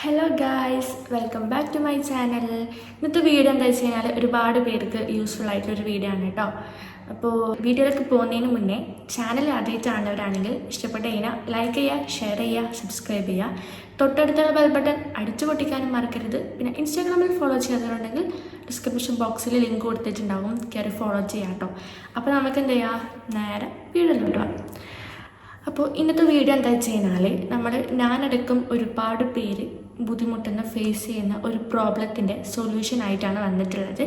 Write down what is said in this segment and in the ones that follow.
Hello guys welcome back to my channel ഇന്നത്തെ video എന്താ വെച്ച് കഴിഞ്ഞാൽ ഒരുപാട് പേർക്ക് യൂസ്ഫുൾ ആയിട്ടുള്ളൊരു വീഡിയോ ആണ് കേട്ടോ അപ്പോൾ വീഡിയോയിലേക്ക് പോകുന്നതിന് മുന്നേ ചാനൽ ആദ്യമായിട്ടാണവരാണെങ്കിൽ ഇഷ്ടപ്പെട്ട കഴിഞ്ഞാൽ ലൈക്ക് ചെയ്യുക ഷെയർ ചെയ്യുക സബ്സ്ക്രൈബ് ചെയ്യുക. തൊട്ടടുത്തുള്ള ബെൽ ബട്ടൺ അടിച്ചു പൊട്ടിക്കാനും മറക്കരുത്. പിന്നെ ഇൻസ്റ്റാഗ്രാമിൽ ഫോളോ ചെയ്യാത്തവരുണ്ടെങ്കിൽ ഡിസ്ക്രിപ്ഷൻ ബോക്സിൽ ലിങ്ക് കൊടുത്തിട്ടുണ്ടാവും. കയറി ഫോളോ ചെയ്യാം കേട്ടോ അപ്പോൾ നമുക്ക് എന്ത് ചെയ്യാം? നേരെ വീഡിയോയിലോട്ട് പോകാം അപ്പോൾ ഇന്നത്തെ വീഡിയോ എന്താ വെച്ച് കഴിഞ്ഞാൽ നമ്മൾ ഞാനടക്കം ഒരുപാട് പേര് ബുദ്ധിമുട്ടുന്ന ഫേസ് ചെയ്യുന്ന ഒരു പ്രോബ്ലത്തിന്റെ സൊല്യൂഷൻ ആയിട്ടാണ് വന്നിട്ടുള്ളത്.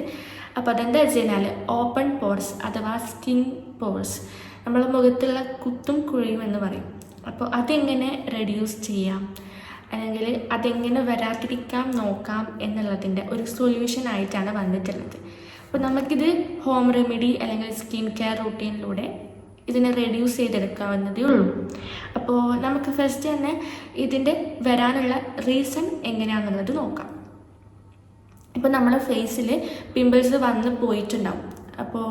അപ്പോൾ അതെന്താ വെച്ച് കഴിഞ്ഞാൽ ഓപ്പൺ പോർസ് അഥവാ സ്കിൻ പോർസ് നമ്മളെ മുഖത്തുള്ള കുത്തും കുഴിയും എന്ന് പറയും. അപ്പോൾ അതെങ്ങനെ റെഡ്യൂസ് ചെയ്യാം? അല്ലെങ്കിൽ അതെങ്ങനെ വരാതിരിക്കാം നോക്കാം എന്നുള്ളതിന്റെ ഒരു സൊല്യൂഷൻ ആയിട്ടാണ് വന്നിട്ടുള്ളത്. അപ്പോൾ നമുക്കിത് ഹോം റെമഡി അല്ലെങ്കിൽ സ്കിൻ കെയർ റൂട്ടീനിലൂടെ ഇതിനെ റെഡ്യൂസ് ചെയ്തെടുക്കാവുന്നതേ ഉള്ളൂ. അപ്പോൾ നമുക്ക് ഫസ്റ്റ് തന്നെ ഇതിന്റെ വരാനുള്ള റീസൺ എങ്ങനെയാണെന്നുള്ളത് നോക്കാം. ഇപ്പോൾ നമ്മളെ ഫേസിൽ പിമ്പിൾസ് വന്ന് പോയിട്ടുണ്ടാവും. അപ്പോൾ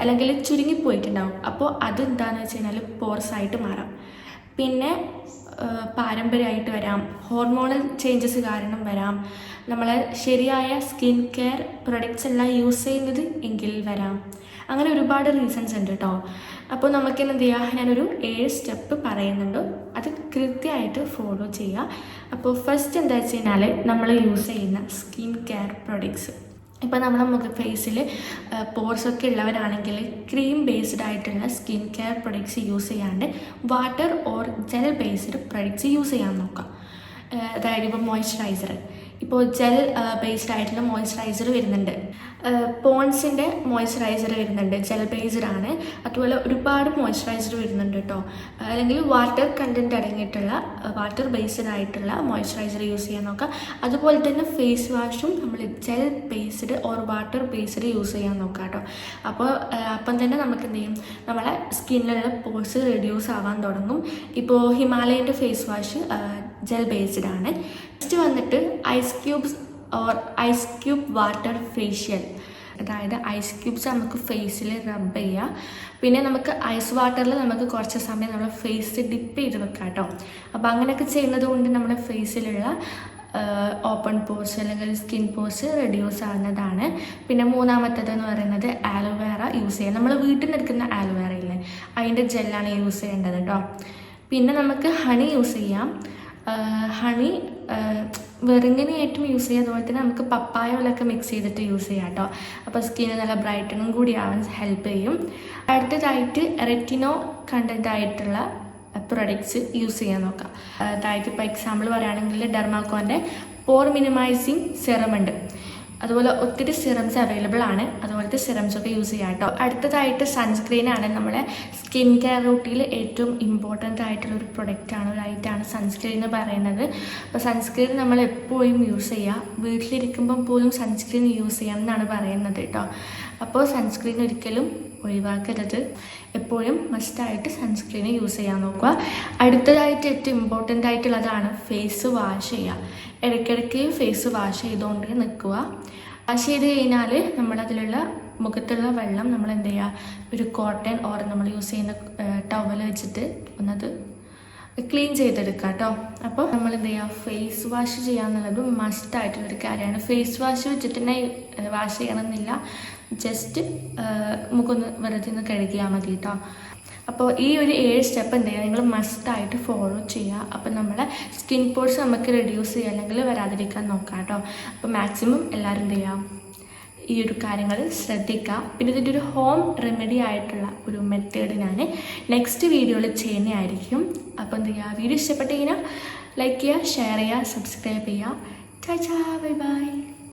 അല്ലെങ്കിൽ ചുരുങ്ങി പോയിട്ടുണ്ടാവും അപ്പോൾ അതെന്താണെന്ന് വെച്ച് കഴിഞ്ഞാൽ പോർസ് ആയിട്ട് മാറാം. പിന്നെ പാരമ്പര്യമായിട്ട് വരാം. ഹോർമോണൽ ചേഞ്ചസ് കാരണം വരാം. നമ്മൾ ശരിയായ സ്കിൻ കെയർ പ്രൊഡക്ട്സ് എല്ലാം യൂസ് ചെയ്യുന്നത് എങ്കിൽ വരാം. അങ്ങനെ ഒരുപാട് റീസൺസ് ഉണ്ട് കേട്ടോ അപ്പോൾ നമുക്ക് എന്ത് ചെയ്യുക ഞാനൊരു ഏഴ് സ്റ്റെപ്പ് പറയുന്നുണ്ട്. അത് കൃത്യമായിട്ട് ഫോളോ ചെയ്യുക അപ്പോൾ ഫസ്റ്റ് എന്താ വെച്ച് കഴിഞ്ഞാൽ നമ്മൾ യൂസ് ചെയ്യുന്ന സ്കിൻ കെയർ പ്രൊഡക്ട്സ്. ഇപ്പോൾ നമ്മുടെ മുഖ ഫേസിൽ പോർസ് ഒക്കെ ഉള്ളവരാണെങ്കിൽ ക്രീം ബേസ്ഡ് ആയിട്ടുള്ള സ്കിൻ കെയർ പ്രൊഡക്ട്സ് യൂസ് ചെയ്യാണ്ട് water or gel based products use ചെയ്യാൻ നോക്കാം. അതായത് ഇപ്പോൾ മോയ്സ്ചറൈസർ ഇപ്പോൾ ജെൽ ബേസ്ഡ് ആയിട്ടുള്ള മോയ്സ്ചറൈസർ വരുന്നുണ്ട്. പോൺസിന്റെ മോയ്സ്ചറൈസർ വരുന്നുണ്ട്. ജെൽ ബേസ്ഡ് ആണ്. അതുപോലെ ഒരുപാട് മോയ്സ്ചറൈസർ വരുന്നുണ്ട് കേട്ടോ. അല്ലെങ്കിൽ വാട്ടർ കണ്ടന്റ് അടങ്ങിയിട്ടുള്ള വാട്ടർ ബേസ്ഡ് ആയിട്ടുള്ള മോയ്സ്ചറൈസർ യൂസ് ചെയ്യാൻ നോക്കുക അതുപോലെ തന്നെ ഫേസ് വാഷും നമ്മൾ gel based or water based use ചെയ്യാൻ നോക്കാം കേട്ടോ. അപ്പോൾ അപ്പം തന്നെ നമുക്ക് എന്ത് ചെയ്യും? നമ്മളെ സ്കിന്നിലുള്ള പോഴ്സ് റെഡ്യൂസ് ആവാൻ തുടങ്ങും. ഇപ്പോൾ ഹിമാലയന്റെ ഫേസ് വാഷ് ജെൽ ബേസ്ഡ് ആണ്. നെക്സ്റ്റ് വന്നിട്ട് ice cubes or ice cube water facial അതായത് ഐസ് ക്യൂബ്സ് നമുക്ക് ഫേസിൽ റബ്ബ് ചെയ്യുക പിന്നെ നമുക്ക് ഐസ് വാട്ടറിൽ നമുക്ക് കുറച്ച് സമയം നമ്മുടെ ഫേസ് ഡിപ്പ് ചെയ്ത് വെക്കാം കേട്ടോ അപ്പോൾ അങ്ങനെയൊക്കെ ചെയ്യുന്നത് കൊണ്ട് നമ്മുടെ ഫേസിലുള്ള ഓപ്പൺ പോർസ് അല്ലെങ്കിൽ സ്കിൻ പോർസ് റെഡ്യൂസ് ആവുന്നതാണ്. പിന്നെ മൂന്നാമത്തേത് എന്ന് പറയുന്നത് ആലോവേറ യൂസ് ചെയ്യുക നമ്മൾ വീട്ടിൽ നിന്ന് എടുക്കുന്ന ആലോവേറ ഇല്ലേ? അതിന്റെ ജെല്ലാണ് യൂസ് ചെയ്യേണ്ടത് കേട്ടോ പിന്നെ നമുക്ക് ഹണി യൂസ് ചെയ്യാം. ഹണി വെറുങ്ങനെ ആയിട്ടും യൂസ് ചെയ്യുക അതുപോലെ തന്നെ നമുക്ക് പപ്പായ പോലൊക്കെ മിക്സ് ചെയ്തിട്ട് യൂസ് ചെയ്യാം കേട്ടോ അപ്പോൾ സ്കിന്ന് നല്ല ബ്രൈറ്റനും കൂടി ആവാൻ ഹെൽപ്പ് ചെയ്യും. അടുത്തതായിട്ട് റെറ്റിനോ കണ്ടന്റ് ആയിട്ടുള്ള പ്രൊഡക്ട്സ് യൂസ് ചെയ്യാൻ നോക്കാം. അതായത് ഇപ്പോൾ എക്സാമ്പിൾ പറയുകയാണെങ്കിൽ ഡെർമാക്കോന്റെ പോർ മിനിമൈസിങ് സെറം ഉണ്ട്. അതുപോലെ ഒത്തിരി സിറംസ് അവൈലബിൾ ആണ്. അതുപോലത്തെ സിറംസ് ഒക്കെ യൂസ് ചെയ്യാം കേട്ടോ അടുത്തതായിട്ട് സൺസ്ക്രീൻ ആണ് നമ്മുടെ സ്കിൻ കെയർ റൂട്ടിൽ ഏറ്റവും ഇമ്പോർട്ടന്റ് ആയിട്ടുള്ള ഒരു പ്രൊഡക്റ്റ് ആണ് ഒരു ഐറ്റാണ് സൺസ്ക്രീൻ എന്ന് പറയുന്നത്. അപ്പോൾ സൺസ്ക്രീൻ നമ്മൾ എപ്പോഴും യൂസ് ചെയ്യുക വീട്ടിലിരിക്കുമ്പം പോലും സൺസ്ക്രീൻ യൂസ് ചെയ്യാം എന്നാണ് പറയുന്നത് കേട്ടോ അപ്പോൾ സൺസ്ക്രീൻ ഒരിക്കലും ഒഴിവാക്കരുത്. എപ്പോഴും മസ്റ്റായിട്ട് സൺസ്ക്രീൻ യൂസ് ചെയ്യാൻ നോക്കുക. അടുത്തതായിട്ട് ഏറ്റവും ഇമ്പോർട്ടന്റ് ആയിട്ടുള്ളതാണ് ഫേസ് വാഷ് ചെയ്യുക. ഇടയ്ക്കിടയ്ക്ക് ഫേസ് വാഷ് ചെയ്തുകൊണ്ട് നിൽക്കുക. വാഷ് ചെയ്ത് കഴിഞ്ഞാൽ നമ്മളതിലുള്ള മുഖത്തുള്ള വെള്ളം നമ്മൾ എന്ത് ചെയ്യുക ഒരു കോട്ടൺ ഓർ നമ്മൾ യൂസ് ചെയ്യുന്ന ടവൽ വെച്ചിട്ട് ഒന്നത് ക്ലീൻ ചെയ്തെടുക്കുക കേട്ടോ അപ്പോൾ നമ്മൾ എന്ത് ചെയ്യുക ഫേസ് വാഷ് ചെയ്യാന്നുള്ളത് മസ്റ്റ് ആയിട്ടുള്ളൊരു കാര്യമാണ്. ഫേസ് വാഷ് വെച്ചിട്ട് തന്നെ വാഷ് ചെയ്യണമെന്നില്ല. ജസ്റ്റ് മുഖൊന്ന് വെറുതെ ഒന്ന് കഴുകിയാൽ മതി കേട്ടോ അപ്പോൾ ഈ ഒരു ഏഴ് സ്റ്റെപ്പ് എന്ത് ചെയ്യുക നിങ്ങൾ മസ്റ്റായിട്ട് ഫോളോ ചെയ്യുക അപ്പോൾ നമ്മളെ സ്കിൻ പോർസ് നമുക്ക് റെഡ്യൂസ് ചെയ്യുക അല്ലെങ്കിൽ വരാതിരിക്കാൻ നോക്കാം കേട്ടോ അപ്പോൾ മാക്സിമം എല്ലാവരും എന്ത് ചെയ്യാം ഈ ഒരു കാര്യങ്ങൾ ശ്രദ്ധിക്കാം പിന്നെ ഇതിന്റെ ഒരു ഹോം റെമഡി ആയിട്ടുള്ള ഒരു മെത്തേഡ് ഞാൻ നെക്സ്റ്റ് വീഡിയോയിൽ ചെയ്യുന്നതായിരിക്കും. അപ്പോൾ എന്ത് ചെയ്യുക? വീഡിയോ ഇഷ്ടപ്പെട്ട് കഴിഞ്ഞാൽ ലൈക്ക് ചെയ്യുക ഷെയർ ചെയ്യുക സബ്സ്ക്രൈബ് ചെയ്യുക. ചാ ബൈ ബൈ